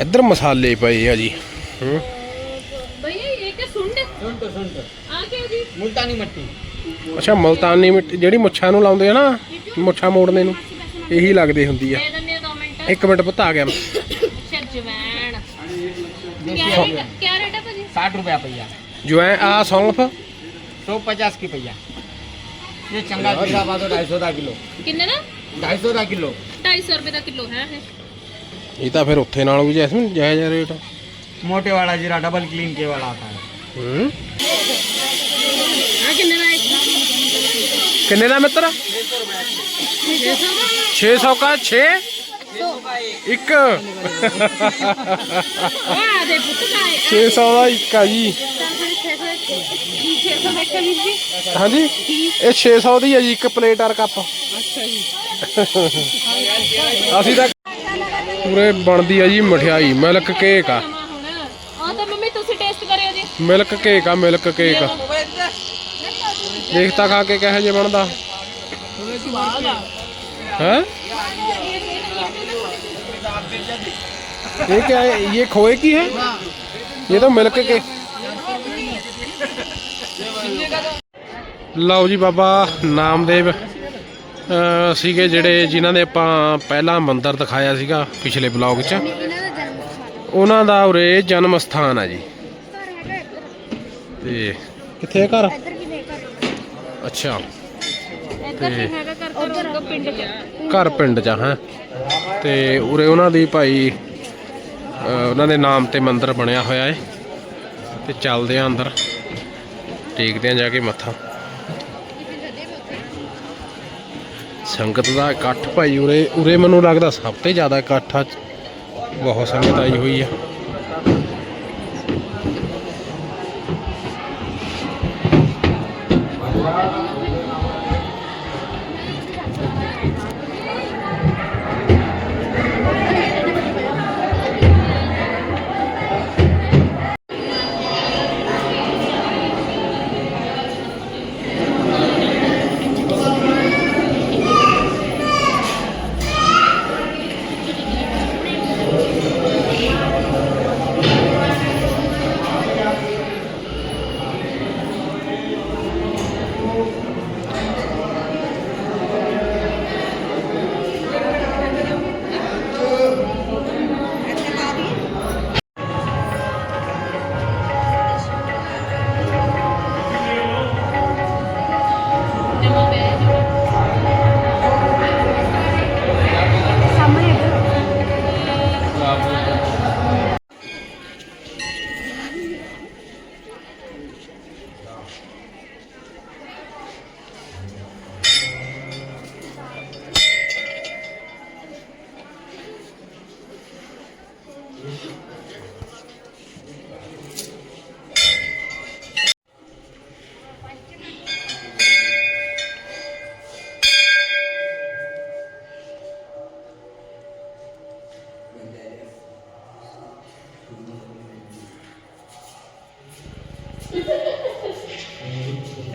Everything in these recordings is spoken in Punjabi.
ਇੱਧਰ ਮਸਾਲੇ ਪਏ ਆ ਜੀ ਹੂੰ भैया ये क्या सुंड सुंट सुंट आ क्या जी मुल्तानी मट्टी ਅੱਛਾ ਮਲਤਾਨੀ ਮਿੱਟੀ ਜਿਹੜੀ ਮੁੱਛਾਂ ਨੂੰ ਲਾਉਂਦੇ ਆ ਨਾ ਮੁੱਛਾਂ ਮੋੜਨੇ ਨੂੰ ਇਹੀ ਲੱਗਦੀ ਹੁੰਦੀ ਆ दे दन्ने दो मिनट ਇੱਕ ਮਿੰਟ ਪੁੱਤ ਆ ਗਿਆ ਮੈਂ। अच्छा जवैन क्या रेट क्या रेट है भाजी साठ रुपया पहिया ਜਵੈਂ ਆ ਸੌਂਫ सौ पचास की पहिया ये चंगा पीला बादो ढाई सौ का किलो किन्ने ना ढाई सौ का किलो 250 रुपए का किलो है है ये तो फिर उत्थे नालों भी जैस्मिन जायज है रेट मोटे वाला जीरा डबल क्लीन के वाला आता है ਹੂੰ ਕਿੰਨੇ ਦਾ ਮਿੱਤਰ 600 ਦਾ 600 ਇੱਕ 600 ਦਾ ਇੱਕ ਆ ਜੀ ਹਾਂਜੀ ਇਹ 600 ਦੀ ਹੈ ਜੀ ਇੱਕ ਪਲੇਟ ਔਰ ਕੱਪ ਅੱਛਾ ਜੀ ਅਸੀਂ ਤਾਂ ਪੂਰੇ ਬਣਦੀ ਆ ਜੀ ਮਠਿਆਈ ਮਿਲਕ ਕੇਕ ਆ। ਆ ਤਾਂ ਮੰਮੀ ਤੁਸੀਂ ਟੇਸਟ ਕਰਿਓ ਜੀ। ਮਿਲਕ ਕੇਕ ਆ ਮਿਲਕ ਕੇਕ ਦੇਖ। ਤਾਂ ਖਾ ਕੇ ਕਿਹੋ ਜਿਹਾ ਬਣਦਾ। ਹੈ? ਇਹ ਕੀ ਹੈ? ਇਹ ਖੋਏ ਕੀ ਹੈ? ਇਹ ਤਾਂ ਮਿਲਕ ਕੇ ਲਓ ਜੀ ਬਾਬਾ ਨਾਮਦੇਵ। ਸੀਗੇ ਜਿਹੜੇ ਜਿਨ੍ਹਾਂ ਦੇ ਆਪਾਂ ਪਹਿਲਾ ਮੰਦਿਰ ਦਿਖਾਇਆ ਸੀਗਾ ਪਿਛਲੇ ਬਲੌਗ 'ਚ। ਉਹਨਾਂ ਦਾ ਉਰੇ ਜਨਮ ਸਥਾਨ ਆ ਜੀ। ਤੇ ਕਿੱਥੇ ਘਰ? ਅੱਛਾ। ਇੱਧਰ ਨਹੀਂ ਹੈਗਾ ਕਰ ਕਰ ਪਿੰਡ ਚ। ਘਰ ਪਿੰਡ 'ਚ ਹੈ। ਤੇ ਉਰੇ ਉਹਨਾਂ ਦੀ ਭਾਈ ਉਹਨਾਂ ਦੇ ਨਾਮ ਤੇ ਮੰਦਿਰ ਬਣਿਆ ਹੋਇਆ ਹੈ ਤੇ ਚੱਲਦੇ ਆ ਅੰਦਰ। ਟੇਕਦੇ ਆ ਜਾ ਕੇ ਮੱਥਾ। ਸੰਗਤ ਦਾ ਇਕੱਠ ਭਾਈ ਉਰੇ ਉਰੇ ਮੈਨੂੰ ਲੱਗਦਾ ਸਭ ਤੋਂ ਜ਼ਿਆਦਾ ਇਕੱਠ ਆ ਬਹੁਤ ਸੰਗਤ ਆਈ ਹੋਈ ਆ।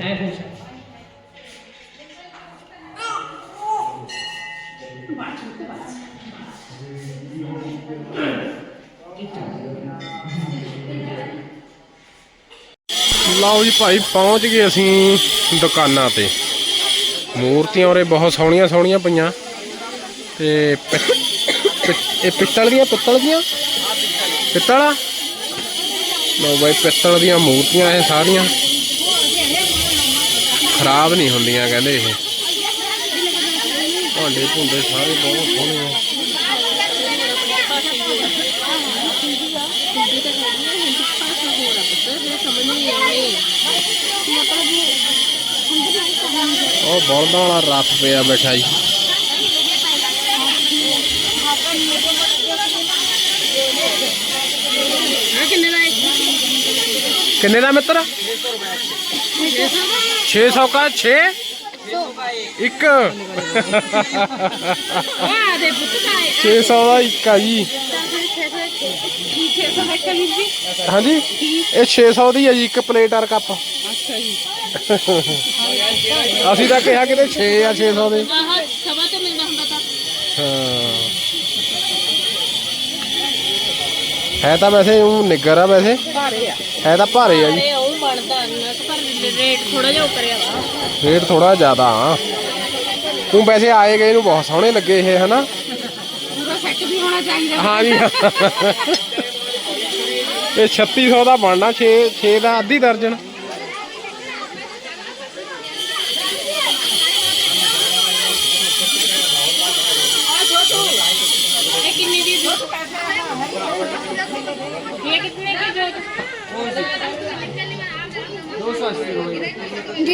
ਲਓ ਜੀ ਭਾਈ, ਪਹੁੰਚ ਗਏ ਅਸੀਂ ਦੁਕਾਨਾਂ ਤੇ। ਮੂਰਤੀਆਂ ਉਰੇ ਬਹੁਤ ਸੋਹਣੀਆਂ ਸੋਹਣੀਆਂ ਪਈਆਂ। ਤੇ ਇਹ ਪਿੱਤਲ ਦੀਆਂ ਪਿੱਤਲ ਦੀਆਂ? ਪਿੱਤਲ ਆ? ਲਓ ਬਾਈ, ਪਿੱਤਲ ਦੀਆਂ ਮੂਰਤੀਆਂ ਇਹ ਸਾਰੀਆਂ। ਖਰਾਬ ਨਹੀਂ ਹੁੰਦੀਆਂ ਕਹਿੰਦੇ ਇਹ। ਭਾਂਡੇ ਭੁੰਡੇ ਸਾਰੇ ਬਹੁਤ ਸੋਹਣੇ ਆ। ਉਹ ਬਲਦਾਂ ਵਾਲਾ ਰੱਥ ਪਿਆ ਬੈਠਾ ਜੀ। ਦਾ ਕਿੰਨੇ ਦਾ ਮਿੱਤਰ? ਛੇ ਸੌ ਕਾ, ਛੇ? ਇੱਕ। ਛੇ ਸੌ ਦਾ ਇੱਕ ਆ ਜੀ। ਹਾਂਜੀ? ਇਹ ਛੇ ਸੌ ਦੀ ਹੈ ਜੀ, ਇੱਕ ਪਲੇਟ ਔਰ ਕੱਪ। ਅਸੀਂ ਤਾਂ ਕਿਹਾ ਕਿਤੇ ਛੇ ਆ, ਛੇ ਸੌ ਦੇ। ਹੈ। ਤਾਂ ਵੈਸੇ ਉਹ ਨਿੱਗਰ ਆ ਵੈਸੇ। ਹੈ ਤਾਂ ਭਾਰੇ ਆ ਜੀ। ਥੋੜਾ ਜਿਹਾ ਉੱਪਰਿਆ ਵਾ ਰੇਟ ਥੋੜਾ ਜ਼ਿਆਦਾ। ਆ ਤੂੰ ਵੈਸੇ ਆਏ ਗਏ ਨੂੰ ਬਹੁਤ ਸੋਹਣੇ ਲੱਗੇ ਇਹ ਹਨਾ? ਪੂਰਾ ਸੈੱਟ ਵੀ ਹੋਣਾ ਚਾਹੀਦਾ। ਹਾਂ ਜੀ। ਇਹ 3600 ਦਾ ਬਣਨਾ 6 6 ਦਾ ਅੱਧੀ ਦਰਜਨ।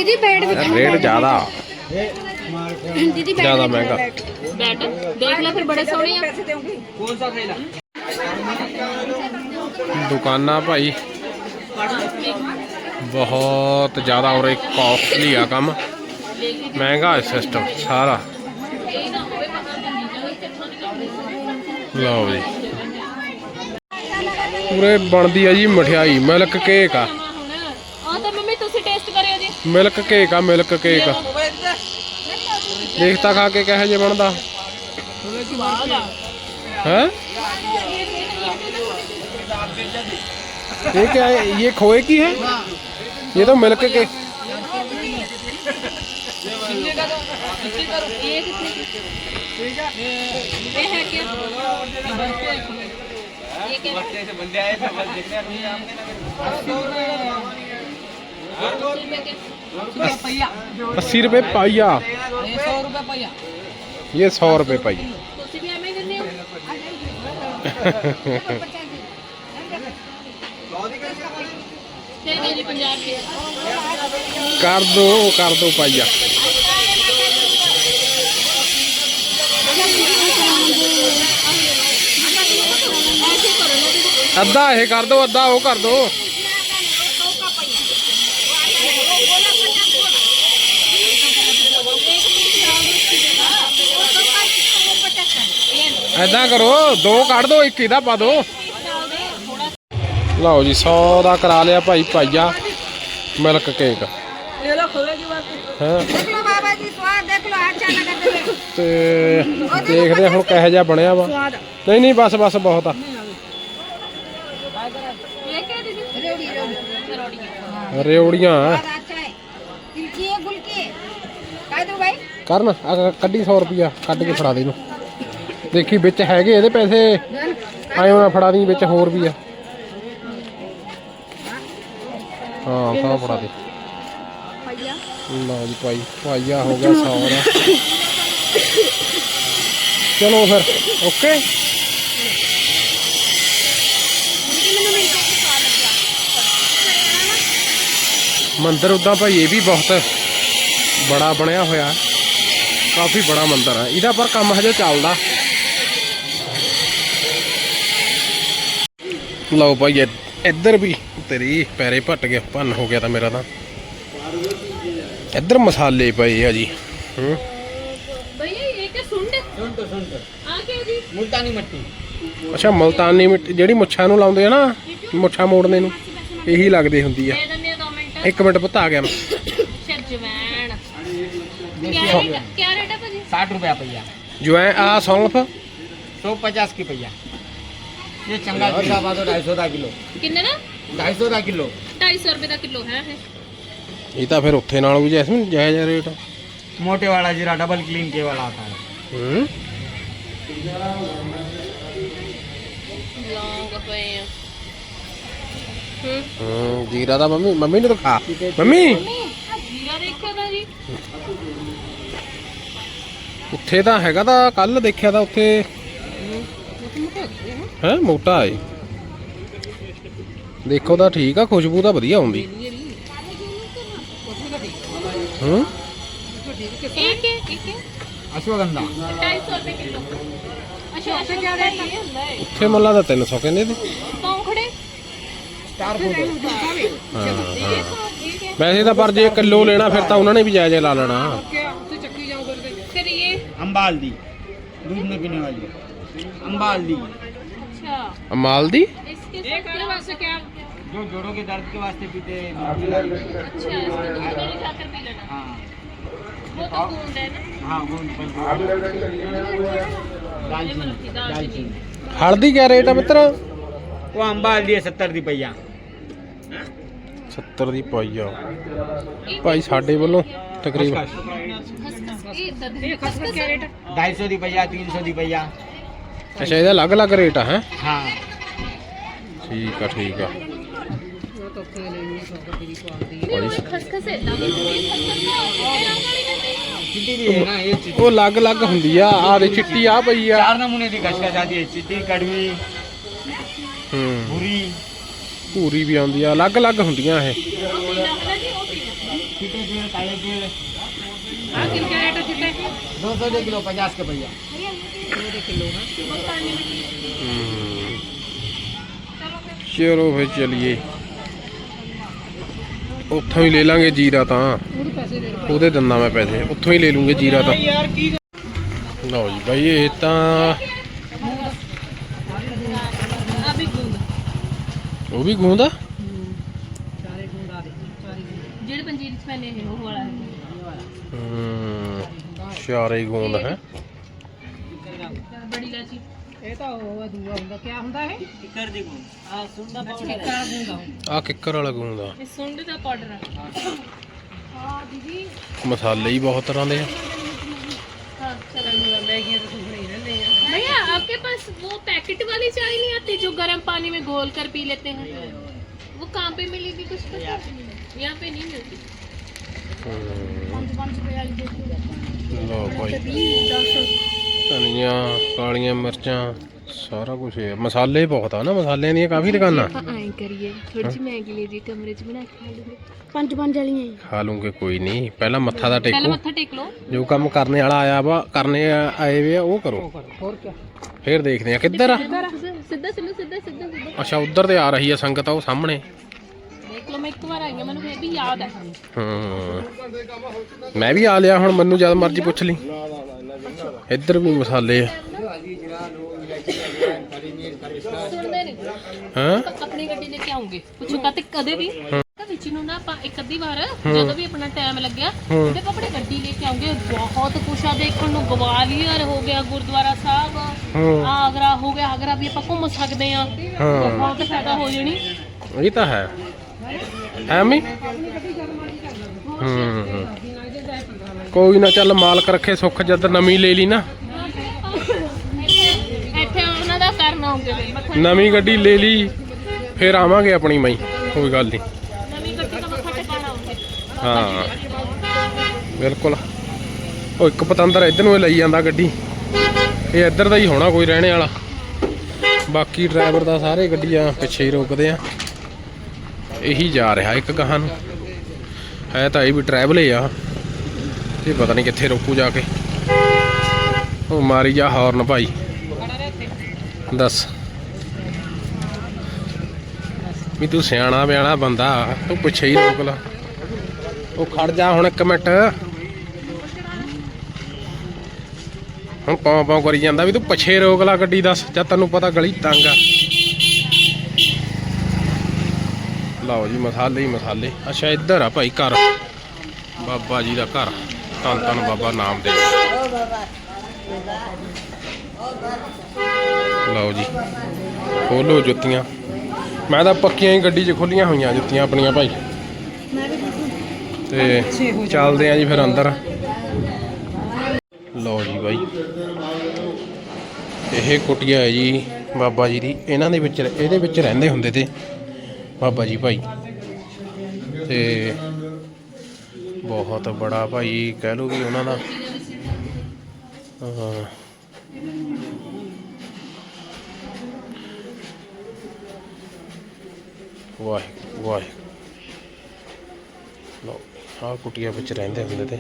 ਦੀਦੀ ਬੈਡ ਵੀ ਰੇਟ ਜ਼ਿਆਦਾ। ਦੀਦੀ ਜ਼ਿਆਦਾ ਮਹਿੰਗਾ। ਬੈਡ ਦੇਖ ਲੈ ਫਿਰ ਬੜੇ ਸੋਹਣੇ ਆ। ਪੈਸੇ ਦੇਉਂਗੀ ਕੌਣ ਸਾ ਥੈਲਾ ਦੁਕਾਨਾਂ ਭਾਈ। ਬਹੁਤ ਜ਼ਿਆਦਾ ਔਰ ਕਾਸਟਲੀ ਆ ਕੰਮ। ਮਹਿੰਗਾ ਹੈ ਸਿਸਟਮ ਸਾਰਾ। ਲਓ ਜੀ। ਪੂਰੇ ਬਣਦੀ ਆ ਜੀ ਮਠਿਆਈ ਮਿਲਕ ਕੇਕ ਆ। ਮਿਲਕ ਕੇਕ ਆ, ਮਿਲਕ ਕੇਕ ਦੇਖਤਾ ਖਾ ਕੇ ਕਿਹੋ ਜੇ ਬਣਦਾ। ਹੈ? ये क्या है ये खोए की है ये तो मिल्क के ये क्या 80 ਰੁਪਏ ਪਾਈਆ ਇਹ 100 ਰੁਪਏ ਪਾਈਆ ਇਹ 100 ਰੁਪਏ ਪਾਈਆ ਤੁਸੀਂ ਵੀ ਐਵੇਂ ਦਿੰਦੇ ਹੋ ਕਰ ਦੋ ਕਰ ਦੋ ਪਾਈਆ ਅੱਧਾ ਇਹ ਕਰ ਦੋ ਅੱਧਾ ਉਹ ਕਰ ਦੋ ਐਦਾਂ ਕਰੋ ਦੋ ਕੱਢ ਦੋ ਇੱਕ ਇਹਦਾ ਪਾ ਦੋ। ਲਓ ਜੀ 100 ਦਾ ਕਰਾ ਲਿਆ ਭਾਈ ਪਾਈਆ ਮਿਲਕ ਕੇਕ। ਤੇ ਦੇਖਦੇ ਹੁਣ ਕਿਹੋ ਜਿਹਾ ਬਣਿਆ ਵਾ। ਨਹੀਂ ਨਹੀਂ ਬਸ ਬਸ ਬਹੁਤ ਆ। ਰੇਵੜੀਆਂ। ਕਰਨ ਕੱਢੀ 100 ਰੁਪਿਆ ਕੱਢ ਕੇ ਫੜਾ ਦੇ ਇਹਨੂੰ। ਦੇਖੀ ਵਿੱਚ ਹੈਗੇ ਇਹਦੇ ਪੈਸੇ। ਆਇਓ ਨਾ ਫੜਾ ਦੀ, ਵਿੱਚ ਹੋਰ ਵੀ ਆ। ਹਾਂ ਸੌ ਫੜਾ ਦੇ। ਲਓ ਜੀ ਭਾਈ, ਭਾਈਆ ਹੋ ਗਿਆ 100 ਚਲੋ ਫਿਰ, ਓਕੇ? ਮੰਦਿਰ ਉਦਾਂ ਭਾਈ, ਇਹ ਵੀ ਬਹੁਤ ਬੜਾ ਬਣਿਆ ਹੋਇਆ। ਕਾਫੀ ਬੜਾ ਮੰਦਿਰ ਹੈ ਇਹਦਾ ਪਰ ਕੰਮ ਹਜੇ ਚੱਲਦਾ। ਲਓ ਭਾਈ ਇ- ਇੱਧਰ ਵੀ ਤੇਰੀ ਪੈਰੇ ਭੱਟ ਗਿਆ ਭੰਨ ਹੋ ਗਿਆ ਤਾਂ ਮੇਰਾ ਤਾਂ ਇੱਧਰ ਮਸਾਲੇ ਪਏ ਆ ਜੀ ਹੂੰ ਭਈਆ ਇਹ ਕਿ ਸੁੰਡ सुन तो सुन तो ਆ ਕੇ ਜੀ मुल्तानी मट्टी ਅੱਛਾ ਮਲਤਾਨੀ ਮਿੱਟੀ ਜਿਹੜੀ ਮੁੱਛਾਂ ਨੂੰ ਲਾਉਂਦੇ ਆ ਨਾ ਮੁੱਛਾਂ ਮੋੜਨੇ ਨੂੰ ਇਹੀ ਲੱਗਦੀ ਹੁੰਦੀ ਆ ਦੇ ਦਿੰਦੇ ਆ 2 ਮਿੰਟ ਇੱਕ ਮਿੰਟ ਪੁੱਤ ਆ ਗਿਆ ਮੈਂ ਸ਼ਰਜਵੈਣ ਕਿਆ ਰੇਟ ਕਿਆ ਰੇਟ ਹੈ ਭਾਜੀ साठ रुपया पहिया ਜਵੈ ਆ ਸੌਂਫ सौ पचास की पहिया ये चंगा जीरा बादो ढाई सौ का किलो ਕਿੰਨੇ ਨਾ ढाई सौ का किलो 250 ਰੁਪਏ ਦਾ ਕਿਲੋ ਹੈ ਇਹ ਇਹ ਤਾਂ ਫਿਰ ਉੱਥੇ ਨਾਲੋਂ ਵੀ ਜੈਸਮੀਨ ਜਾਇਜ਼ ਆ ਰੇਟ मोटे वाला जीरा डबल क्लीन के वाला आता है ਹੂੰ ਲੌਂਗ ਪਏ ਆ ਹੂੰ ਹੂੰ ਜੀਰਾ ਦਾ ਮੰਮੀ ਮੰਮੀ ਨੂੰ ਦਿਖਾ ਮੰਮੀ ਜੀਰਾ ਦੇਖਿਆ ਤਾਂ ਜੀ ਉੱਥੇ ਤਾਂ ਹੈਗਾ ਤਾਂ ਕੱਲ ਦੇਖਿਆ ਤਾਂ ਉੱਥੇ ਹੈ ਮੋਟਾ ਹੈ ਦੇਖੋ ਤਾਂ ਠੀਕ ਆ ਖੁਸ਼ਬੂ ਤਾਂ ਵਧੀਆ ਆਉਂਦੀ ਹੂੰ ਇੱਕ ਹੈ ਇੱਕ ਹੈ अश्वगंधा 250 ਰੁਪਏ ਕਿਲੋ ਅੱਛਾ ਅੱਛਾ ਜਿਆਦਾ ਹੀ ਹੁੰਦਾ ਹੈ ਉੱਥੇ ਮੁੱਲਾ ਦਾ 300 ਕਹਿੰਦੇ ਤੇ ਪੌਂਖੜੇ स्टार फूड ਹਾਂ ਹਾਂ ਠੀਕ ਹੈ ਵੈਸੇ ਤਾਂ ਪਰ ਜੇ ਕਿਲੋ ਲੈਣਾ ਫਿਰ ਤਾਂ ਉਹਨਾਂ ਨੇ ਵੀ ਜਾਇਜ਼ ਲਾ ਲੈਣਾ ਫਿਰ ਇਹ अम्बा हल्दी दूध में पीने वाली अम्बा हल्दी अच्छा ਅਮਾਲ ਦੀ इसके इसके वास्ते क्या जो जोड़ों के दर्द के वास्ते पीते हैं दूध पिलाई। अच्छा इसको दूध में जाकर पी लेना हाँ वो तो गूंद है ना हाँ गोंद पंच ये दालचीनी मतलब थी दालचीनी दालचीनी ਹਲਦੀ ਕਿਆ ਰੇਟ ਆ ਮਿੱਤਰ वो अम्बा लिए सत्तर दी पहिया 70 ਦੀ ਪਾਈ ਆ ਭਾਈ ਸਾਡੇ ਵੱਲੋਂ ਤਕਰੀਬਨ ਖਸਖਸ ਇਹ ਇਦਾਂ ਦੇ ਖਸਖਸ ਕਿਆ ਰੇਟ ढाई ਅੱਛਾ ਇਹਦਾ ਅਲੱਗ-ਅਲੱਗ ਰੇਟ ਆ ਹੈ? ਹਾਂ। ਠੀਕ ਆ ਠੀਕ ਆ। ਉਹ ਅਲੱਗ-ਅਲੱਗ ਹੁੰਦੀ ਆ ਆ ਦੇ ਚਿੱਟੀ ਆ ਪਈ ਆ। ਚਾਰ ਨਮੂਨੇ ਦੀ ਕਸ਼ਕਸ਼ ਆਦੀ ਹੈ ਚਿੱਟੀ ਕੜਵੀ ਹੂੰ। ਭੂਰੀ। ਭੂਰੀ ਵੀ ਆਉਂਦੀ ਆ ਅਲੱਗ-ਅਲੱਗ ਹੁੰਦੀਆਂ ਇਹ। ਚਿੱਟੇ ਦੇ ਕਾਲੇ ਆ ਕਿੰਨੇ ਰੇਟ ਚਿੱਟੇ? दो सौ दे किलो पचास के पहिया ਹੂੰ। ਚਲੋ ਫਿਰ ਚਲੀਏ ਉੱਥੋਂ ਹੀ ਲੈ ਲਾਂਗੇ ਜੀਰਾ ਤਾਂ ਉਹਦੇ ਦਿੰਦਾ ਮੈਂ ਪੈਸੇ ਉੱਥੋਂ ਹੀ ਲੈ ਲੂੰਗੇ ਜੀਰਾ ਤਾਂ ਲਓ ਜੀ ਬਾਈ ਇਹ ਤਾਂ ਆ ਵੀ ਗੁੰਦ ਉਹ ਵੀ ਗੂੰਦਾ ਜਿਹੜੇ ਪੰਜੀਰੀ ਚ ਪੈਨੇ ਇਹ ਉਹ ਵਾਲਾ ਹੈ ਹੂੰ ਚਾਰੇ ਹੀ ਗੂੰਦ ਹੈ ਬੜੀ ਲਾਚੀ ਇਹ ਤਾਂ ਉਹ ਦੂਆ ਹੁੰਦਾ ਕੀ ਹੁੰਦਾ ਇਹ ਆ ਸੁੰਡਾ ਪਾਊਡਰ ਆ ਕਿੱਕਰ ਵਾਲਾ ਗੂੰਦ ਆ ਇਹ ਸੁੰਡ ਦਾ ਪਾਊਡਰ ਹੈ ਹਾਂ ਦੀਦੀ ਮਸਾਲੇ ਹੀ ਬਹੁਤ ਤਰ੍ਹਾਂ ਦੇ ਆ हाँ चलो मैगी तो कुछ नहीं रहने भैया आपके पास वो पैकेट वाली चाय नहीं आती जो गर्म पानी में घोल कर पी लेते हैं वो कहाँ पे मिलेगी कुछ पता यहाँ पे नहीं मिलती ਲਓ ਭਾਈ ਧਨੀਆ ਕਾਲੀਆਂ ਮਿਰਚਾਂ ਸਾਰਾ ਕੁਝ ਹੈ ਮਸਾਲੇ ਬਹੁਤ ਆ ਨਾ ਮਸਾਲਿਆਂ ਦੀਆਂ ਕਾਫੀ ਦੁਕਾਨਾਂ। ਖਾ ਲੂਗੇ। ਕੋਈ ਨਹੀਂ। ਪਹਿਲਾਂ ਮੱਥਾ ਦਾ ਟੇਕੋ। ਟੇਕ ਲਓ। ਜੋ ਕੰਮ ਕਰਨ ਵਾਲਾ ਆਇਆ ਵਾ ਕਰਨੇ ਆਏ ਵੇ ਉਹ ਕਰੋ। ਹੋਰ ਫੇਰ ਦੇਖਦੇ ਆ ਕਿੱਧਰ ਆ। ਅੱਛਾ ਉੱਧਰ ਤੇ ਆ ਰਹੀ ਆ ਸੰਗਤ ਆ ਉਹ ਸਾਹਮਣੇ। ਮੈਂ ਵੀ ਆ ਲਿਆ ਹੁਣ ਮੈਨੂੰ ਜਦ ਮਰਜ਼ੀ ਪੁੱਛ ਲਈ। ਇੱਧਰ ਵੀ ਮਸਾਲੇ ਆ। ਹਾਂ? ਆਪਣੀ ਗੱਡੀ ਲੈ ਕੇ ਆਉਂਗੇ। ਪੁੱਛੋ ਕਾਤੇ ਕਦੇ ਵੀ। ਵਿੱਚ ਨੂੰ ਨਾ ਆਪਾਂ ਇੱਕ ਅੱਧੀ ਵਾਰ ਜਦੋਂ ਵੀ ਆਪਣਾ ਟਾਈਮ ਲੱਗਿਆ ਤੇ ਕੱਪੜੇ ਗੱਡੀ ਲੈ ਕੇ ਆਉਂਗੇ। ਬਹੁਤ ਕੁਛ ਆ ਦੇਖਣ ਨੂੰ ਗਵਾਲੀਅਰ ਹੋ ਗਿਆ ਗੁਰਦੁਆਰਾ ਸਾਹਿਬ। ਆਗਰਾ ਹੋ ਗਿਆ ਆਗਰਾ ਵੀ ਆਪਾਂ ਘੁੰਮ ਸਕਦੇ ਆ ਬਹੁਤ ਫਾਇਦਾ ਹੋ ਜਾਣੀ। ਇਹ ਤਾਂ ਹੈ। ਹੈ? ਮੀ ਹੂੰ। ਕੋਈ ਨਾ ਚੱਲ ਮਾਲਕ ਰੱਖੇ ਸੁੱਖ ਜਦ ਨਵੀਂ ਲੈ ਲਈ ਨਾ। ਇੱਥੇ ਉਹਨਾਂ ਦਾ ਕਰਨਾ ਮੱਥਾ ਨਵੀਂ ਗੱਡੀ ਲੈ ਲਈ ਫਿਰ ਆਵਾਂਗੇ ਆਪਣੀ ਮਈ ਕੋਈ ਗੱਲ ਨਹੀਂ ਨਵੀਂ ਗੱਡੀ ਦਾ ਮੱਥਾ ਟਿਕਾਣਾ ਹੁੰਦੇ ਹਾਂ। ਬਿਲਕੁਲ। ਉਹ ਇੱਕ ਪਤੰਦਰ ਇੱਧਰ ਨੂੰ ਲਈ ਜਾਂਦਾ ਗੱਡੀ। ਇਹ ਇੱਧਰ ਦਾ ਹੀ ਹੋਣਾ ਕੋਈ ਰਹਿਣੇ ਵਾਲਾ। ਬਾਕੀ ਡਰਾਈਵਰ ਦਾ ਸਾਰੇ ਗੱਡੀਆਂ ਪਿੱਛੇ ਹੀ ਰੋਕਦੇ ਆ। ਇਹੀ ਜਾ ਰਿਹਾ ਇੱਕ ਗਾਹਾਂ ਨੂੰ। ਹੈ ਤਾਂ ਇਹ ਵੀ ਟਰੈਵਲ ਹੀ ਆ। ਇਹ ਪਤਾ ਨਹੀਂ ਕਿੱਥੇ ਰੋਕੂ ਜਾ ਕੇ। ਉਹ ਮਾਰੀ ਜਾ ਹਾਰਨ ਭਾਈ। ਦੱਸ। ਵੀ ਤੂੰ ਸਿਆਣਾ ਬਿਆਣਾ ਬੰਦਾ, ਤੂੰ ਪਿੱਛੇ ਹੀ ਰੋਕ ਲਾ। ਉਹ ਖੜ ਜਾ ਹੁਣ ਇੱਕ ਮਿੰਟ। ਹੁਣ ਪਾਉ ਪੌਂ ਕਰੀ ਜਾਂਦਾ ਵੀ ਤੂੰ ਪਿੱਛੇ ਰੋਕ ਲਾ ਗੱਡੀ, ਦੱਸ। ਜਦ ਤੈਨੂੰ ਪਤਾ ਗਲੀ ਤੰਗ ਆ। ਲਓ ਜੀ, ਮਸਾਲੇ ਹੀ ਮਸਾਲੇ। ਅੱਛਾ, ਇੱਧਰ ਆ ਭਾਈ ਘਰ। ਬਾਬਾ ਜੀ ਦਾ ਘਰ। ਧੰਨ ਧੰਨ ਬਾਬਾ ਨਾਮਦੇਵ ਲਓ ਜੀ, ਖੋਲੋ ਜੁੱਤੀਆਂ। ਮੈਂ ਤਾਂ ਪੱਕੀਆਂ ਹੀ ਗੱਡੀ 'ਚ ਖੋਲੀਆਂ ਹੋਈਆਂ ਜੁੱਤੀਆਂ ਆਪਣੀਆਂ ਭਾਈ। ਤੇ ਚੱਲਦੇ ਆ ਜੀ ਫਿਰ ਅੰਦਰ। ਲਓ ਜੀ ਬਾਈ। ਇਹ ਕੁਟੀਆ ਹੈ ਜੀ, ਬਾਬਾ ਜੀ ਦੀ। ਇਹਨਾਂ ਦੇ ਵਿੱਚ ਇਹਦੇ ਵਿੱਚ ਰਹਿੰਦੇ ਹੁੰਦੇ ਤੇ। ਬਾਬਾ ਜੀ ਭਾਈ। ਤੇ ਬਹੁਤ ਬੜਾ ਭਾਈ ਕਹਿ ਲਓ ਵੀ ਉਹਨਾਂ ਦਾ। ਅਹ, ਵਾਹਿਗੁਰੂ ਵਾਹਿਗੁਰੂ। ਲਓ ਆਹ ਕੁਟੀਆ ਵਿੱਚ ਰਹਿੰਦੇ ਹੁੰਦੇ ਤੇ।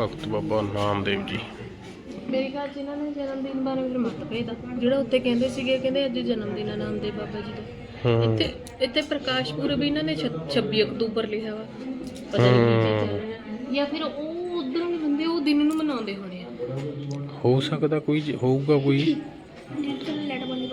ਭਗਤ ਬਾਬਾ ਨਾਮਦੇਵ ਜੀ। ਮੇਰੇ ਖਿਆਲ ਚ ਇਹਨਾਂ ਨੇ ਜਨਮ ਦਿਨ ਬਾਰੇ ਫਿਰ ਮਤ ਭੇਜਦਾ ਜਿਹੜਾ ਉੱਤੇ ਕਹਿੰਦੇ ਸੀਗੇ ਕਹਿੰਦੇ ਅੱਜ ਜਨਮ ਦਿਨ ਆ ਨਾਮਦੇਵ ਬਾਬਾ ਜੀ ਦਾ। ਹੂੰ ਇੱਥੇ ਇੱਥੇ ਪ੍ਰਕਾਸ਼ ਪੁਰਬ ਇਹਨਾਂ ਨੇ ਛ- 26 ਅਕਤੂਬਰ ਲਿਖਿਆ ਵਾ। ਪਤਾ ਨਹੀਂ ਕੀ ਚੀਜ਼ ਹੈ। ਜਾਂ ਫਿਰ ਉਹ ਉਧਰੋਂ ਦੇ ਬੰਦੇ ਉਹ ਦਿਨ ਨੂੰ ਮਨਾਉਂਦੇ ਹੋਣੇ ਆ। ਹੋ ਸਕਦਾ ਕੋਈ ਹੋਊਗਾ ਕੋਈ।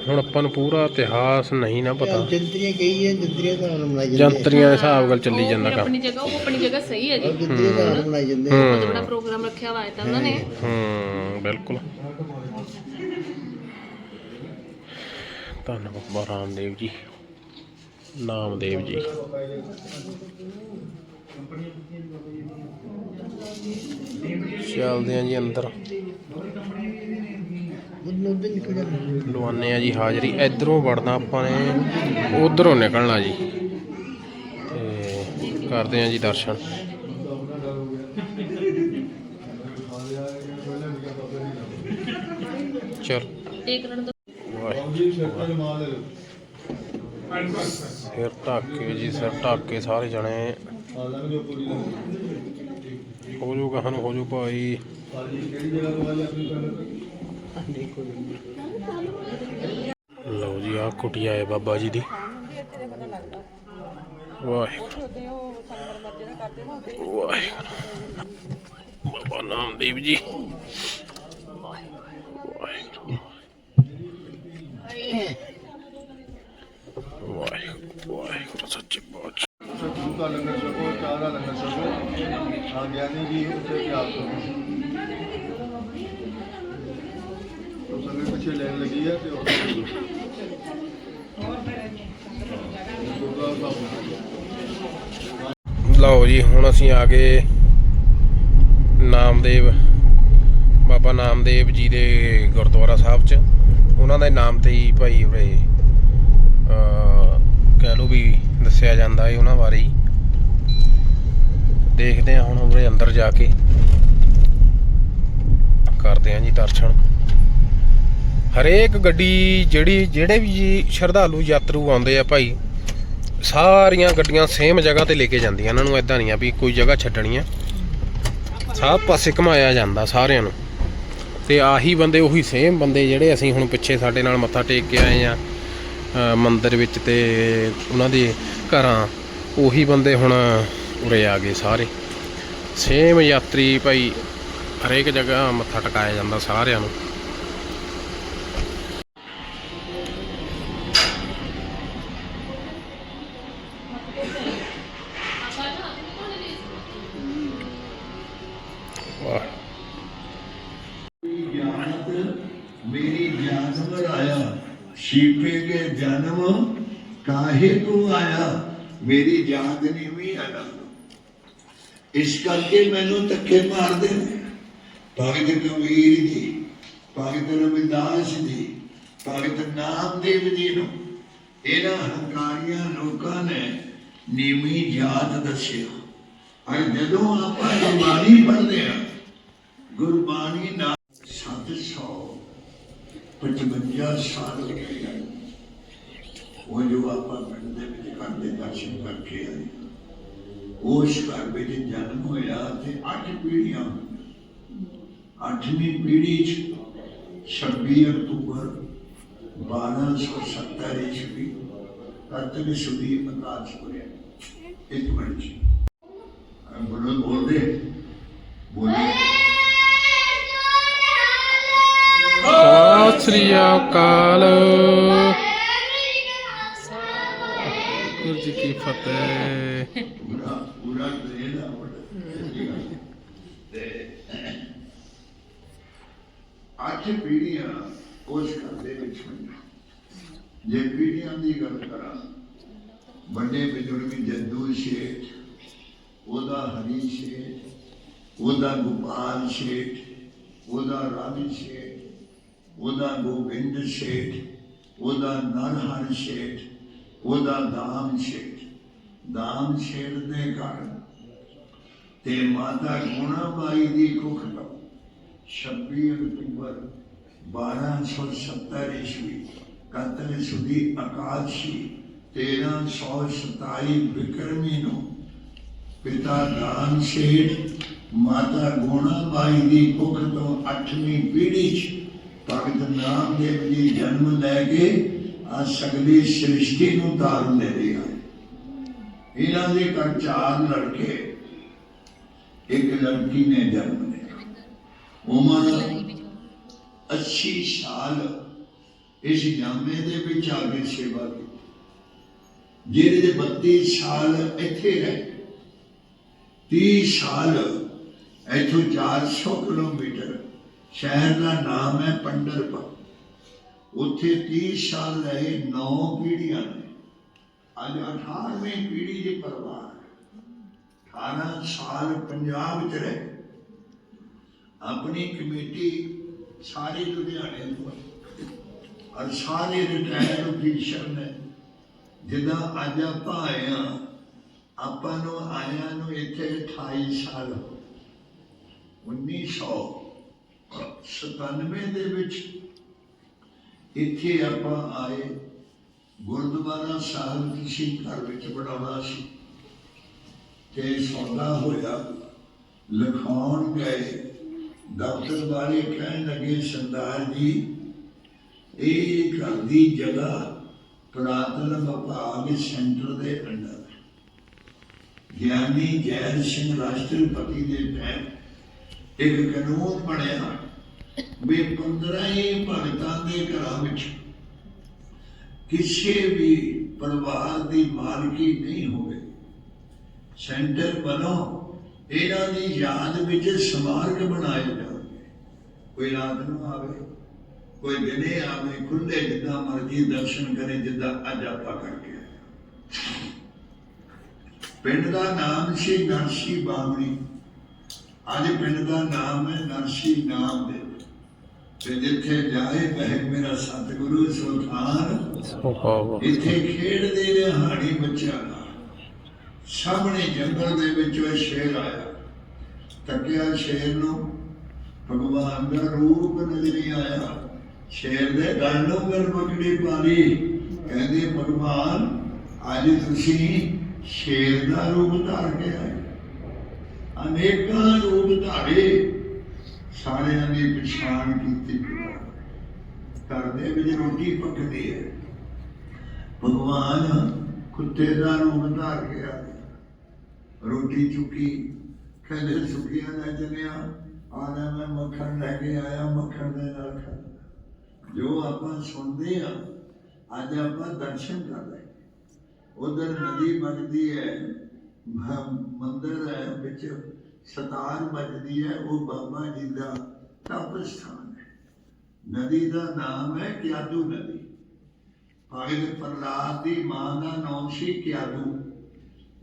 ਹੁਣ ਆਪਾਂ ਨੂੰ ਪੂਰਾ ਇਤਿਹਾਸ ਨਹੀਂ ਨਾ ਪਤਾ। ਜੰਤਰੀਆਂ ਕਹੀ ਹੈ ਜੰਤਰੀਆਂ ਦਾ ਨਾਮ ਬਣਾਈ ਜਾਂਦੇ ਜੰਤਰੀਆਂ ਦੇ ਹਿਸਾਬ ਨਾਲ ਚੱਲੀ ਜਾਂਦਾ ਕੰਮ। ਆਪਣੀ ਜਗ੍ਹਾ ਉਹ ਆਪਣੀ ਜਗ੍ਹਾ ਸਹੀ ਹੈ ਜੀ। ਜੰਤਰੀਆਂ ਦਾ ਨਾਮ ਬਣਾਈ ਜਾਂਦੇ ਬਹੁਤ ਬੜਾ ਪ੍ਰੋਗਰਾਮ ਰੱਖਿਆ ਹੋਇਆ ਹੈ ਤਾਂ ਉਹਨਾਂ ਨੇ ਹੂੰ ਬਿਲਕੁਲ। ਧੰਨ ਬਾਬਾ ਰਾਮਦੇਵ ਜੀ। ਨਾਮਦੇਵ ਜੀ। ਚੱਲਦੇ ਆਂ ਜੀ ਅੰਦਰ ਉਹਨੂੰ ਉਧਰ ਨਿਕਲ ਜਾਂਦੇ ਲਵਾਨੇ ਆ ਜੀ ਹਾਜ਼ਰੀ। ਇਧਰੋਂ ਵੜਨਾ ਆਪਾਂ ਨੇ, ਉਧਰੋਂ ਨਿਕਲਣਾ ਜੀ। ਤੇ ਕਰਦੇ ਆ ਜੀ ਦਰਸ਼ਨ। ਚਲ। ਦੇਖ ਲੈਣ ਸਿਰ ਢੱਕ ਜੀ, ਸਿਰ ਢੱਕ ਸਾਰੇ ਜਣੇ। ਹੋ ਜੂ ਕਹਾਂ ਨੂੰ ਹੋ ਜੂ ਭਾਈ। ਲਓ ਜੀ ਆ ਕੁਟਿਆ ਹੈ ਬਾਬਾ ਜੀ ਦੀ। ਵਾਹਿਗੁਰੂ। ਵਾਹਿਗੁਰੂ। ਬਾਬਾ ਨਾਮਦੇਵ ਜੀ ਵਾਹਿਗੁਰੂ। ਵਾਹਿਗੁਰੂ। ਵਾਹਿਗੁਰੂ ਸੱਚੇ ਪਾਤਸ਼ਾਹ। ਸਤਿਗੁਰੂ ਦਾ ਲੰਗਰ ਛਕੋ, ਚਾਹ ਦਾ ਲੰਗਰ ਛਕੋ। ਆ ਗਿਆਨੀ ਜੀ, ਉੱਥੇ ਪਿਆਰ ਕਰੋ ਤੋਂ ਸੰਗਤ ਪਿੱਛੇ ਲੈਣ ਲੱਗੀ ਹੈ ਤੇ ਲਓ ਜੀ, ਹੁਣ ਅਸੀਂ ਆ ਗਏ ਨਾਮਦੇਵ, ਬਾਬਾ ਨਾਮਦੇਵ ਜੀ ਦੇ ਗੁਰਦੁਆਰਾ ਸਾਹਿਬ 'ਚ। ਉਹਨਾਂ ਦੇ ਨਾਮ ਤੇ ਹੀ ਭਾਈ ਉਰੇ ਕਹਿ ਲਓ ਵੀ ਦੱਸਿਆ ਜਾਂਦਾ ਹੈ ਉਹਨਾਂ ਬਾਰੇ ਹੀ। ਦੇਖਦੇ ਹਾਂ ਹੁਣ ਉਰੇ ਅੰਦਰ ਜਾ ਕੇ। ਕਰਦੇ ਹਾਂ ਜੀ ਦਰਸ਼ਨ। ਹਰੇਕ ਗੱਡੀ ਜਿਹੜੀ ਜਿਹੜੇ ਵੀ ਸ਼ਰਧਾਲੂ ਯਾਤਰੂ ਆਉਂਦੇ ਆ ਭਾਈ ਸਾਰੀਆਂ ਗੱਡੀਆਂ ਸੇਮ ਜਗ੍ਹਾ ਤੇ ਲੈ ਕੇ ਜਾਂਦੀਆਂ। ਇਹਨਾਂ ਨੂੰ ਇਦਾਂ ਨਹੀਂ ਆ ਵੀ ਕੋਈ ਜਗ੍ਹਾ ਛੱਡਣੀ ਆ। ਸਭ ਪਾਸੇ ਘੁਮਾਇਆ ਜਾਂਦਾ ਸਾਰਿਆਂ ਨੂੰ। ਤੇ ਆਹੀ ਬੰਦੇ ਉਹੀ ਸੇਮ ਬੰਦੇ ਜਿਹੜੇ ਅਸੀਂ ਹੁਣ ਪਿੱਛੇ ਸਾਡੇ ਨਾਲ ਮੱਥਾ ਟੇਕ ਕੇ ਆਏ ਆ ਅ, ਮੰਦਿਰ ਵਿੱਚ ਤੇ ਉਹਨਾਂ ਦੇ ਘਰਾਂ ਉਹੀ ਬੰਦੇ ਹੁਣ ਉਰੇ ਆ ਗਏ ਸਾਰੇ। ਸੇਮ ਯਾਤਰੀ ਭਾਈ ਹਰੇਕ ਜਗ੍ਹਾ ਮੱਥਾ ਟਿਕਾਇਆ ਜਾਂਦਾ ਸਾਰਿਆਂ ਨੂੰ। ਮੇਰੀ ਯਾਦ ਨਹੀਂ ਵੀ ਆਇਆ ਇਸ ਕਰਕੇ ਮੈਨੂੰ ਧੱਕੇ ਮਾਰਦੇ ਨੇ। ਭਗਤ ਕਬੀਰ ਜੀ, ਭਗਤ ਰਵਿਦਾਸ ਜੀ, ਭਗਤ ਨਾਮਦੇਵ ਜੀ ਨੂੰ ਇਹਨਾਂ ਹੰਕਾਰੀਆਂ ਲੋਕਾਂ ਨੇ ਨੀਵੀਂ ਯਾਦ ਦੱਸਿਆ। ਅਰ ਜਦੋਂ ਆਪਾਂ ਗੁਰਬਾਣੀ ਪੜ੍ਹਦੇ ਆ ਗੁਰਬਾਣੀ ਨਾਲ 755 ਸਾਲ ਹੋ ਗਏ ਉਹ ਜੋ ਆਪਾਂ ਪਿੰਡ ਦੇ ਵਿੱਚ ਘਰ ਦੇ ਦਰਸ਼ਨ ਕਰਕੇ ਆਏ। ਉਸ ਘਰ ਵਿੱਚ ਜਨਮ ਹੋਇਆ ਤੇ ਅੱਠ ਪੀੜ੍ਹੀਆਂ ਅੱਠਵੀਂ ਪੀੜ੍ਹੀ ਚ 26 ਅਕਤੂਬਰ 1270 ਈਸਵੀ ਕਤਲ ਸੁਦੀ ਪ੍ਰਕਾਸ਼ ਹੋਇਆ ਇੱਕ ਮਿੰਟ ਜੀ। ਬੋਲ, ਬੋਲਦੇ। ਬੋਲੇ। ਸਤਿ ਸ੍ਰੀ ਅਕਾਲ। ਜੀ ਕੀ ਫਤਿਹ। ਪੂਰਾ ਪੂਰਾ ਟ੍ਰੇਨ ਆ ਤੇ ਅੱਜ ਪੀੜੀਆਂ ਉਸ ਘਰ ਦੇ ਵਿੱਚ ਜੇ ਪੀੜੀਆਂ ਦੀ ਗੱਲ ਕਰਾਂ, ਵੱਡੇ ਬਜ਼ੁਰਗ ਜੱਦੂ ਸ਼ੇਠ, ਉਹਦਾ ਹਰੀ ਸ਼ੇਠ, ਉਹਦਾ ਗੋਪਾਲ ਸ਼ੇਠ, ਉਹਦਾ ਰਾਵੀ ਸ਼ੇਠ, ਉਹਦਾ ਗੋਬਿੰਦ ਸ਼ੇਠ, ਉਹਦਾ ਨਰਹਰ ਸ਼ੇਠ ਉਹਦਾ ਦਾਮ ਸ਼ੇਠ ਦਾਮ ਸ਼ੇਠ ਦੇ ਘਰ ਤੇ ਮਾਤਾ ਗੁਣਾਬਾਈ ਦੀ ਕੁੱਖ ਤੋਂ 26 ਅਕਤੂਬਰ 1270 ਈਸਵੀ, ਕਤਲ ਸੁਦੀ ਆਕਾਸ਼ੀ 1327 ਵਿਕਰਮੀ ਨੂੰ ਪਿਤਾ ਦਾਨ ਸ਼ੇਰ ਮਾਤਾ ਗੁਣਾਬਾਈ ਦੀ ਕੁੱਖ ਤੋਂ 8ਵੀਂ ਪੀੜ੍ਹੀ 'ਚ ਭਗਤ ਨਾਮਦੇਵ ਜੀ ਜਨਮ ਲੈ ਕੇ ਆ ਸਗਲੀ ਸ੍ਰਿਸ਼ਟੀ ਨੂੰ ਧਾਰਨ ਦੇ ਰਿਹਾ ਇਹਨਾਂ ਦੇ ਘਰ ਚਾਰ ਲੜਕੇ, ਇੱਕ ਲੜਕੀ ਨੇ ਜਨਮ ਲਿਆ। ਉਮਰ 80 ਸਾਲ, ਇਸ ਜਾਮੇ ਦੇ ਵਿੱਚ ਆ ਕੇ ਸੇਵਾ ਕੀਤੀ। ਜਿਹੜੇ ਦੇ 32 ਸਾਲ ਇੱਥੇ ਰਹੇ। 30 ਸਾਲ ਇੱਥੋਂ 400 ਕਿਲੋਮੀਟਰ। ਸ਼ਹਿਰ ਦਾ ਨਾਮ ਹੈ ਪੰਡਰਪੁਰ। ਉੱਥੇ 30 ਸਾਲ ਰਹੇ 9 ਪੀੜ੍ਹੀਆਂ ਨੇ। ਅੱਜ 18ਵੀਂ ਪੀੜ੍ਹੀ ਦੇ ਪਰਿਵਾਰ 18 ਸਾਲ ਪੰਜਾਬ ਚ ਰਹੇ। ਆਪਣੀ ਕਮੇਟੀ ਸਾਰੇ ਲੁਧਿਆਣੇ ਤੋਂ ਔਰ ਸਾਰੇ ਰਿਟਾਇਰ ਅਫੀਸਰ ਨੇ। ਜਿੱਦਾਂ ਅੱਜ ਆਪਾਂ ਆਏ ਆ ਆਪਾਂ ਨੂੰ ਆਇਆ ਨੂੰ ਇੱਥੇ 28 ਸਾਲ ਹੋ ਗਏ। 1997 ਦੇ ਵਿੱਚ ਇੱਥੇ ਆਪਾਂ ਆਏ, ਗੁਰਦੁਆਰਾ ਸਾਹਿਬ ਕਿਸੇ ਘਰ ਵਿੱਚ ਬਣਾਉਣਾ ਸੀ। ਤੇ ਸੌਦਾ ਹੋਇਆ। ਲਿਖਾਉਣ ਗਏ। ਡਾਕਟਰ ਵਾਲੇ ਕਹਿਣ ਲੱਗੇ, ਸਰਦਾਰ ਜੀ, ਇਹ ਘਰ ਦੀ ਜਗ੍ਹਾ ਪੁਰਾਤਨ ਵਿਭਾਗ ਸੈਂਟਰ ਦੇ ਅੰਡਰ ਹੈ। ਗਿਆਨੀ ਜੈਲ ਸਿੰਘ ਰਾਸ਼ਟਰਪਤੀ ਦੇ ਟਾਈਮ ਇੱਕ ਕਾਨੂੰਨ ਬਣਿਆ ਵੀ 15 ਹੀ ਭਗਤਾਂ ਦੇ ਘਰਾਂ ਵਿੱਚ ਕਿਸੇ ਵੀ ਪਰਿਵਾਰ ਦੀ ਮਾਲਕੀ ਨਹੀਂ ਹੋਵੇ। ਸੈਂਟਰ ਬਣੋ ਇਹਨਾਂ ਦੀ ਯਾਦ ਵਿੱਚ ਸਮਾਰਕ ਬਣਾਏ ਜਾਣਗੇ। ਕੋਈ ਰਾਤ ਨੂੰ ਆਵੇ, ਕੋਈ ਦਿਨੇ ਆਵੇ ਖੁੱਲੇ ਜਿੱਦਾਂ ਮਰਜ਼ੀ ਦਰਸ਼ਨ ਕਰੇ, ਜਿੱਦਾਂ ਅੱਜ ਆਪਾਂ ਕਰਕੇ ਆਏ ਪਿੰਡ ਦਾ ਨਾਮ ਸੀ ਨਰਸੀ ਬਾਮਣੀ ਅੱਜ ਪਿੰਡ ਦਾ ਨਾਮ ਹੈ ਨਰਸੀ ਨਾਮ ਦੇ ਤੇ ਜਿੱਥੇ ਜਾਏ ਬਹਿ ਮੇਰਾ ਸਤਿਗੁਰੂ ਸੁਲਤਾਨ ਸੁਭਾਅ। ਇੱਥੇ ਖੇਡਦੇ ਨੇ ਹਾੜੀ ਬੱਚਿਆਂ ਨਾਲ। ਸਾਹਮਣੇ ਜੰਗਲ ਦੇ ਵਿੱਚ ਉਹ ਸ਼ੇਰ ਆਇਆ। ਤੱਕਿਆ ਸ਼ੇਰ ਨੂੰ ਭਗਵਾਨ ਦਾ ਰੂਪ ਨਜ਼ਰੀ ਆਇਆ। ਸ਼ੇਰ ਦੇ ਗਲ ਨੂੰ ਗਲ ਪਕੜੀ ਪਾਲੀ। ਕਹਿੰਦੇ ਭਗਵਾਨ ਅੱਜ ਤੁਸੀਂ ਸ਼ੇਰ ਦਾ ਰੂਪ ਧਾਰ ਕੇ ਆਏ। ਅਨੇਕਾਂ ਰੂਪ ਧਾਰੇ ਸਾਰਿਆਂ ਦੀ ਪਛਾਣ ਕੀਤੀ ਘਰ ਦੇ ਵਿੱਚ ਰੋਟੀ ਪੱਕਦੀ ਹੈ। ਭਗਵਾਨ ਕੁੱਤੇ ਦਾ ਰੂਪ ਧਾਰ ਕੇ ਆ ਗਿਆ। ਰੋਟੀ ਚੁੱਕੀ, ਕਹਿੰਦੇ ਸੁੱਕੀਆਂ ਲੈ ਚਲਿਆ। ਆਣਾ ਮੈਂ ਮੱਖਣ ਲੈ ਕੇ ਆਇਆ, ਮੱਖਣ ਦੇ ਨਾਲ ਖਾਣਾ ਜੋ ਆਪਾਂ ਸੁਣਦੇ ਆ, ਅੱਜ ਆਪਾਂ ਦਰਸ਼ਨ ਕਰ ਰਹੇ ਉਧਰ ਨਦੀ ਵਗਦੀ ਹੈ ਮੰਦਰ ਹੈ ਵਿੱਚ। ਸਤਾਰ ਵੱਜਦੀ ਹੈ, ਉਹ ਬਾਬਾ ਜੀ ਦਾ ਤਪ ਸਥਾਨ ਹੈ। ਨਦੀ ਦਾ ਨਾਮ ਹੈ ਕਿਆਦੂ ਨਦੀ। ਭਾਵੇਂ ਪ੍ਰਹਲਾਦ ਦੀ ਮਾਂ ਦਾ ਨਾਮ ਸੀ ਕਿਆਦੂ।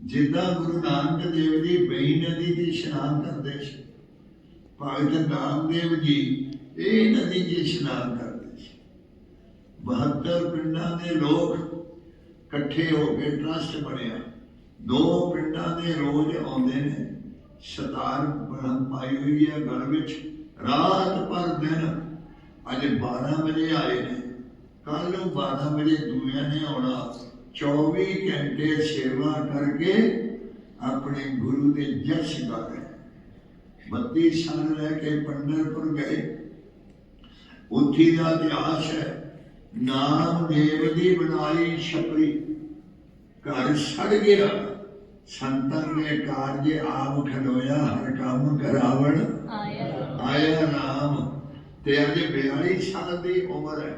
ਜਿੱਦਾਂ ਗੁਰੂ ਨਾਨਕ ਦੇਵ ਜੀ ਬਈ ਨਦੀ ਦੀ ਇਸ਼ਨਾਨ ਕਰਦੇ ਸੀ ਭਗਤ ਨਾਮਦੇਵ ਜੀ ਇਹ ਨਦੀ 'ਚ ਇਸ਼ਨਾਨ ਕਰਦੇ ਸੀ। 72 ਪਿੰਡਾਂ ਦੇ ਲੋਕ ਇਕੱਠੇ ਹੋ ਕੇ ਟਰਸਟ ਬਣਿਆ। ਦੋ ਪਿੰਡਾਂ ਦੇ ਰੋਜ਼ ਆਉਂਦੇ ਨੇ। ਸਤਾਰ ਬਣ ਪਾਈ ਹੋਈ ਹੈ ਘਰ ਵਿੱਚ। ਰਾਤ ਪਰ ਦਿਨ। ਅੱਜ 12 ਵਜੇ ਆਏ ਨੇ। ਕੱਲ ਨੂੰ 12 ਵਜੇ ਦੁਨੀਆ ਨੇ ਆਉਣਾ। 24 ਘੰਟੇ ਸੇਵਾ ਕਰਕੇ ਆਪਣੇ ਗੁਰੂ ਦੇ ਜਸ ਗਾ ਰਹੇ। 32 ਸਾਲ ਰਹਿ ਕੇ ਪੰਡਰਪੁਰ ਗਏ। ਉੱਥੀ ਦਾ ਇਤਿਹਾਸ ਹੈ। ਨਾਮ ਦੇਵ ਦੀ ਬਣਾਈ ਛਪਰੀ। ਘਰ ਸੜ ਗਿਆ। ਸੰਤਨ ਨੇ ਕਾਰਜ ਆਪ ਖਲੋਇਆ ਹਰ ਕੰਮ ਕਰਾਵਣ ਆਇਆ ਨਾਮ। ਤੇ ਅੱਜ 42 ਸਾਲ ਦੀ ਉਮਰ ਹੈ।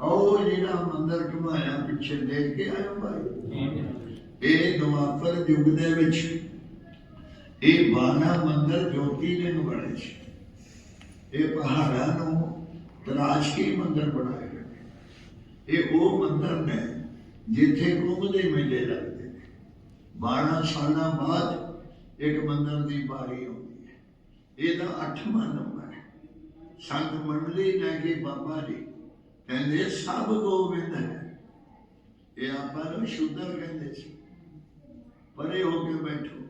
ਉਹ ਜਿਹੜਾ ਮੰਦਰ ਘੁਮਾਇਆ ਪਿੱਛੇ ਦੇਖ ਕੇ ਆਇਆ ਭਾਈ। ਇਹ ਦੁਆਪਰ ਯੁੱਗ ਦੇ ਵਿੱਚ ਇਹ 12 ਮੰਦਰ ਜੋਤੀ ਦੇ ਬਣੇ ਸੀ। ਇਹ ਪਹਾੜਾਂ ਨੂੰ ਤਰਾਸ਼ ਕੇ ਮੰਦਰ ਗਏ ਇਹ ਉਹ ਮੰਦਰ ਨੇ ਜਿੱਥੇ ਕੁੰਭ ਦੇ ਮੇਲੇ ਲੱਗਦੇ ਨੇ 12 ਸਾਲਾਂ ਬਾਅਦ ਇੱਕ ਮੰਦਰ ਦੀ ਬਾਰੀ ਆਉਂਦੀ ਹੈ। ਇਹਦਾ 8ਵਾਂ ਨੰਬਰ ਹੈ। ਸੰਤ ਮੰਡਲੀ ਲੈ ਕੇ ਬਾਬਾ ਜੀ ਕਹਿੰਦੇ, ਸਭ ਗੋਬਿੰਦ ਹੈ। ਇਹ ਆਪਾਂ ਨੂੰ ਸ਼ੁੱਧਰ ਕਹਿੰਦੇ ਸੀ। ਪਰੇ ਹੋ ਕੇ ਬੈਠੋ।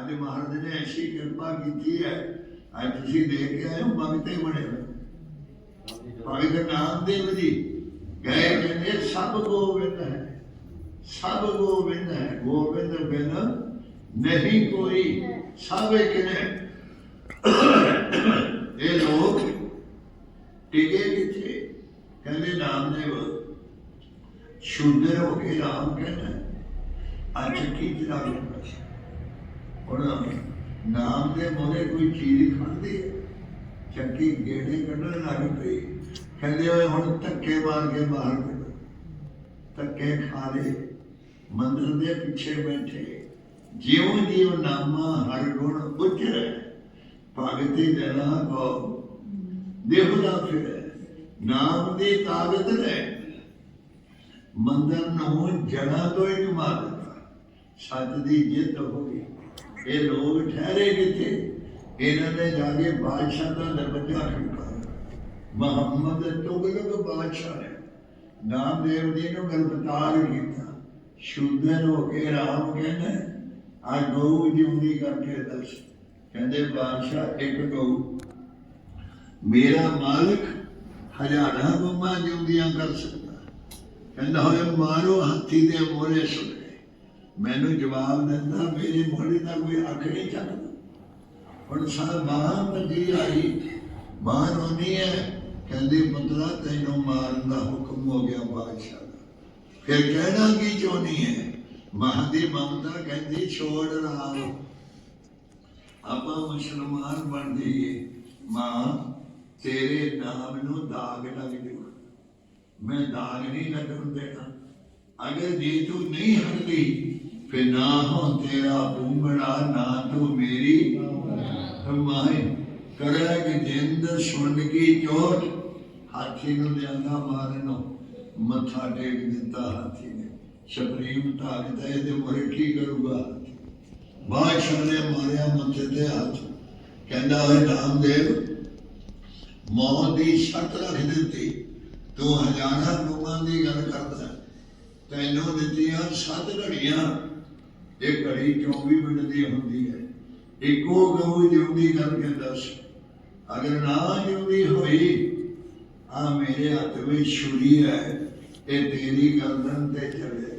ਅੱਜ ਮਹਾਰਾਜ ਨੇ ਐਸੀ ਕਿਰਪਾ ਕੀਤੀ ਹੈ। ਅੱਜ ਤੁਸੀਂ ਦੇਖ ਕੇ ਆਏ ਹੋ ਮੰਗਤੇ ਬਣੇ ਹੋਏ। ਭਗਤ ਨਾਮਦੇਵ ਜੀ ਗਏ ਕਹਿੰਦੇ, ਸਭ ਗੋਬਿੰਦ ਹੈ। ਸਭ ਗੋਬਿੰਦ ਹੈ, ਗੋਬਿੰਦ ਬਿਨ ਨਹੀਂ ਕੋਈ। ਸਭ ਇੱਕ ਨੇ। ਇਹ ਲੋਕ ਟਿਕੇ ਕਿੱਥੇ? ਕਹਿੰਦੇ ਨਾਮਦੇਵ ਸ਼ੁੱਧਰ ਹੋ ਕੇ ਰਾਮ ਕਹਿੰਦਾ, ਅੱਜ ਕੀ ਜਰਾ ਹੁਣ ਨਾਮ ਦੇ ਮੋਰੇ ਕੋਈ ਚੀਜ਼ ਖਾਂਦੀ ਹੈ ਚੱਕੀ ਗੇੜੇ ਕੱਢਣ ਲੱਗ ਪਈ ਕਹਿੰਦੇ ਓਏ ਹੁਣ ਧੱਕੇ ਮਾਰ ਕੇ ਬਾਹਰ ਕੱਢੋ ਧੱਕੇ ਖਾ ਲਏ। ਮੰਦਰ ਦੇ ਪਿੱਛੇ ਬੈਠੇ। ਜਿਉਂ ਜਿਉਂ ਨਾਮਾ ਹਰ ਗੁਣ ਉਚਰੈ ਭਗਤੀ ਜਨਾ ਕੋ ਦੇਹੁਲਾ ਫਿਰੈ ਨਾਮ ਦੀ ਤਾਕਤ ਹੈ। ਮੰਦਰ ਨੂੰ ਜੜਾ ਤੋਂ ਹੀ ਘੁਮਾ ਦਿੱਤਾ। ਸੱਚ ਦੀ ਜਿੱਤ ਹੋ ਗਈ। ਇਹ ਲੋਕ ਠਹਿਰੇ ਕਿੱਥੇ? ਇਹਨਾਂ ਨੇ ਜਾ ਕੇ ਬਾਦਸ਼ਾਹ ਦਾ ਦਰਵਾਜ਼ਾ ਖੜਕਾਇਆ। ਮੁਹੰਮਦ ਤੁਗਲਕ ਬਾਦਸ਼ਾਹ ਨੇ। ਨਾਮਦੇਵ ਜੀ ਨੂੰ ਗ੍ਰਿਫਤਾਰ ਕੀਤਾ। ਸ਼ੂਦਰ ਹੋ ਕੇ ਰਾਮ ਕਹਿੰਦਾ, ਆ ਗਊ ਜਿਉਂਦੀ ਕਰਕੇ ਦੱਸ। ਕਹਿੰਦੇ, ਬਾਦਸ਼ਾਹ, ਇੱਕ ਗਊ ਮੇਰਾ ਮਾਲਕ ਹਜ਼ਾਰਾਂ ਗਊਆਂ ਜਿਉਂਦੀਆਂ ਕਰ ਸਕਦਾ। ਕਹਿੰਦਾ, ਹੋਏ ਮਾਰੋ ਹਾਥੀ ਦੇ ਮੋਰੇ ਸੁਣ ਮੈਨੂੰ ਜਵਾਬ ਦਿੰਦਾ, ਮੇਰੇ ਮੋਰੇ ਦਾ ਕੋਈ ਅੱਖ ਨਹੀਂ ਚੱਕਦਾ। ਹੁਣ ਸਾਹ ਮਾਂ ਮੰਜੀ ਆਈ। ਮਾਂ ਰੋਣੀ ਹੈ। ਕਹਿੰਦੀ, ਪੁੱਤਰਾ, ਤੈਨੂੰ ਮਾਰਨ ਦਾ ਹੁਕਮ ਹੋ ਗਿਆ, ਬਾਦਸ਼ਾਹ। ਫਿਰ ਕਹਿਣਾ ਕੀ ਚਾਹੁੰਦੀ ਹੈ? ਮਾਂ ਦੀ ਮਮਤਾ ਕਹਿੰਦੀ, ਛੋੜ ਰਾਮ। ਆਪਾਂ ਮੁਸਲਮਾਨ ਬਣ ਜਾਈਏ। ਮਾਂ, ਤੇਰੇ ਨਾਮ ਨੂੰ ਦਾਗ ਲੱਗ ਜੂ ਮੈਂ ਦਾਗ ਨਹੀਂ ਲੱਗਣ ਦੇਣਾ। ਅਗਰ ਜੇ ਤੂੰ ਨਹੀਂ ਹਟਦੀ, ਫਿਰ ਨਾ ਹੋ ਤੇਰਾ ਬੂੰਗੜਾ ਨਾ ਤੂੰ ਮੇਰੀ ਮਾਏ ਕਰਿਆ ਕਿ ਜਿੰਦ ਸੁਣ ਕੀ ਚੋਟ? ਹਾਥੀ ਨੂੰ ਲਿਆਂਦਾ ਮਾਰਨੋ ਮੱਥਾ ਟੇਕ ਦਿੱਤਾ ਹਾਥੀ ਨੇ। ਸੁਪਰੀਮ ਤਾਕਤ ਇਹਦੇ ਮੋਰੇ ਕੀ ਕਰੂਗਾ ਬਾਦਸ਼ਾਹ ਨੇ ਮਾਰਿਆ ਮੱਥੇ ਤੇ ਹੱਥ। ਕਹਿੰਦਾ, ਓਏ ਨਾਮਦੇਵ ਮੌਤ ਦੀ ਸ਼ਰਤ ਰੱਖ ਦਿੱਤੀ। ਤੂੰ ਹਜ਼ਾਰਾਂ ਲੋਕਾਂ ਦੀ ਗੱਲ ਕਰਦਾ। ਤੈਨੂੰ ਦਿੱਤੀਆਂ ਸੱਤ ਘੜੀਆਂ। ਇਹ ਘੜੀ 24 ਮਿੰਟ ਦੀ ਹੁੰਦੀ ਹੈ। ਇੱਕੋ ਗਊ ਜਿਉਂਦੀ ਕਰਕੇ ਦੱਸ, ਅਗਰ ਨਾ ਜਿਉਂਦੀ ਹੋਈ ਆ ਮੇਰੇ ਹੱਥ ਵਿੱਚ ਛੁਰੀ ਹੈ। ਇਹ ਤੇਰੀ ਗਰਦਨ ਤੇ ਚਲੇ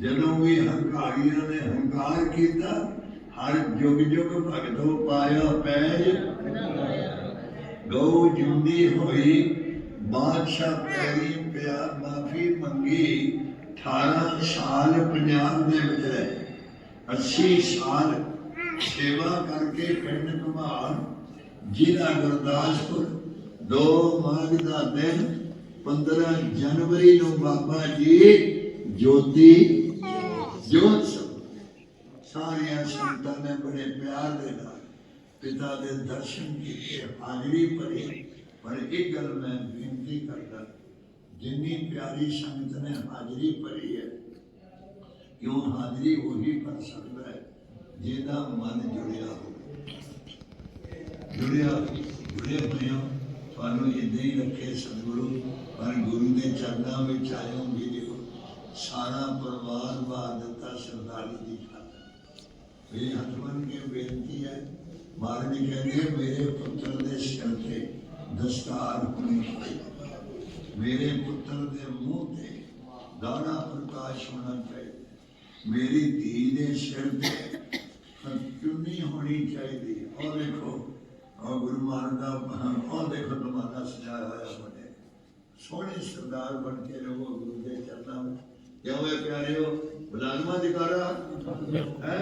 ਜਦੋਂ ਵੀ ਹੰਕਾਰੀਆਂ ਨੇ ਹੰਕਾਰ ਕੀਤਾ, ਹਰ ਜੁਗ ਜੁਗ ਭਗਤੋ ਪਾਇਆ ਪੈਜ। ਗਊ ਜਿਉਂਦੀ ਹੋਈ, ਬਾਦਸ਼ਾਹ ਪੈਰੀ ਪਿਆਰ ਮਾਫੀ ਮੰਗੀ 18 ਸਾਲ ਪੰਜਾਬ ਦੇ ਵਿੱਚ ਰਹੇ। 80 ਸਾਲ ਸੇਵਾ ਕਰਕੇ ਪਿੰਡ ਘੁਮਾਰ, ਜ਼ਿਲ੍ਹਾ ਗੁਰਦਾਸਪੁਰ, ਦੋ ਮਾਘ ਦਾ ਦਿਨ 15 ਜਨਵਰੀ ਨੂੰ ਬਾਬਾ ਜੀ ਜੋਤੀ ਜੋਤ ਸਾਰੀਆਂ ਸੰਤਾਂ ਨੇ ਬੜੇ ਪਿਆਰ ਦੇ ਨਾਲ ਪਿਤਾ ਦੇ ਦਰਸ਼ਨ ਕੀਤੇ, ਹਾਜ਼ਰੀ ਭਰੀ। ਪਰ ਇੱਕ ਗੱਲ ਮੈਂ ਬੇਨਤੀ ਕਰਦਾ, ਜਿੰਨੀ ਪਿਆਰੀ ਸੰਗਤ ਨੇ ਹਾਜ਼ਰੀ ਭਰੀ ਹੈ, ਕਿਉਂ ਹਾਜ਼ਰੀ ਉਹੀ ਭਰ ਸਕਦਾ ਹੈ ਜਿਹਦਾ ਮਨ ਜੁੜਿਆ ਹੋਵੇ। ਜੁੜਿਆ ਜੁੜਿਆ ਹੋਇਆ ਤੁਹਾਨੂੰ ਇਦਾਂ ਹੀ ਰੱਖੇ ਸਤਿਗੁਰੂ। ਪਰ ਗੁਰੂ ਦੇ ਚਰਨਾਂ ਵਿੱਚ ਆਇਓ ਵੀਡੀਓ ਸਾਰਾ ਪਰਿਵਾਰ ਬਾਦ ਦਿੱਤਾ ਸਰਦਾਰੀ ਦੀ ਖਾਤਰ। ਮੇਰੇ ਹੱਥ ਬੰਨ ਕੇ ਬੇਨਤੀ ਹੈ, ਮਹਾਰਾਜ ਜੀ ਕਹਿੰਦੇ ਮੇਰੇ ਪੁੱਤਰ ਦੇ ਸਿਰ ਤੇ ਦਸਤਾਰ ਹੋਣੀ ਚਾਹੀਦੀ ਮੇਰੇ ਪੁੱਤਰ ਦੇ ਮੂੰਹ ਤੇ ਦਾਣਾ ਪ੍ਰਕਾਸ਼ ਹੋਣਾ ਚਾਹੀਦਾ ਮੇਰੀ ਧੀ ਦੇ ਸਿਰ ਤੇ ਚੁੰਨੀ ਹੋਣੀ ਚਾਹੀਦੀ ਔਰ ਦੇਖੋ ਔਰ ਗੁਰੂ ਮਹਾਰਾਜ ਦਾ ਔਰ ਦੇਖੋ ਤੁਹਾਡਾ ਸਜਾਇਆ ਹੋਇਆ ਸੋਹਣੇ ਸਰਦਾਰ ਬਣ ਕੇ ਰਹੋ ਗੁਰੂ ਦੇ ਚਰਨਾਂ ਵਿੱਚ। ਕਿਉਂ ਹੈ ਪਿਆਰਿਓ? ਬਲਾਗਮਾ ਦਿਕਾਰਾ ਹੈ?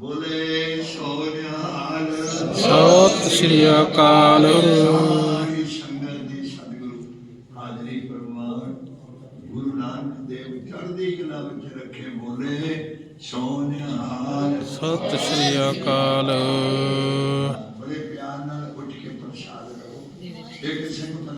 ਬੋਲੇ ਸੋਨਿਹਾਲ ਸਤਿ ਸ਼੍ਰੀ ਅਕਾਲ। ਸਾਰੀ ਸੰਗਤ ਦੀ ਸਤਿਗੁਰੂ ਹਾਜ਼ਰੀ ਫਰਮਾਨ ਗੁਰੂ ਨਾਨਕ ਦੇਵ ਚੜ੍ਹਦੀ ਕਲਾ ਵਿੱਚ ਰੱਖੇ ਬੋਲੇ ਸੋਨਿਹਾਲ ਸਤਿ ਸ਼੍ਰੀ ਅਕਾਲ।